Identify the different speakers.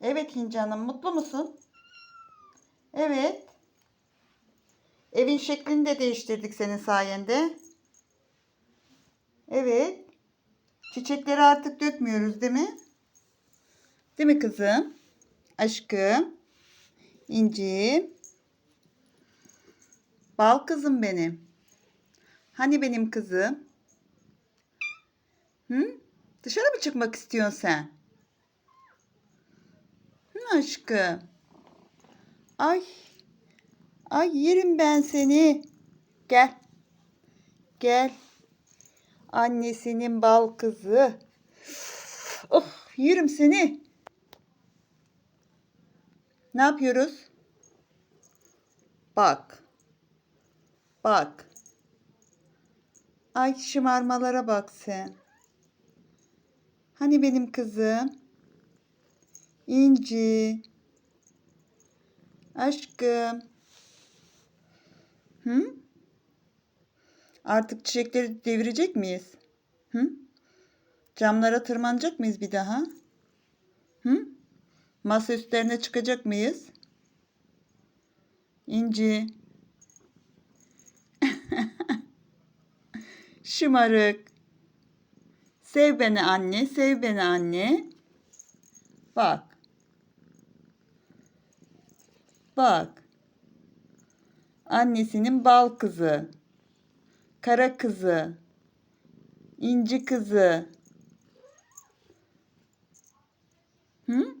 Speaker 1: Evet İnci Hanım mutlu musun? Evet. Evin şeklini de değiştirdik senin sayende. Evet. Çiçekleri artık dökmüyoruz değil mi? Değil mi kızım? Aşkım. İnci. Bal kızım benim. Hani benim kızım? Hı? Dışarı mı çıkmak istiyorsun sen? Hı aşkım. Ay. Ay yerim ben seni. Gel. Gel. Annesinin bal kızı. Oh, yerim seni. Ne yapıyoruz? Bak. Bak. Ay şımarmalara bak sen. Hani benim kızım? İnci. Aşkım. Hı? Artık çiçekleri devirecek miyiz? Hı? Camlara tırmanacak mıyız bir daha? Hı? Masa üstlerine çıkacak mıyız? İnci. Şımarık. Sev beni anne, sev beni anne. Bak. Bak. Annesinin bal kızı. Kara kızı. İnci kızı. Hı?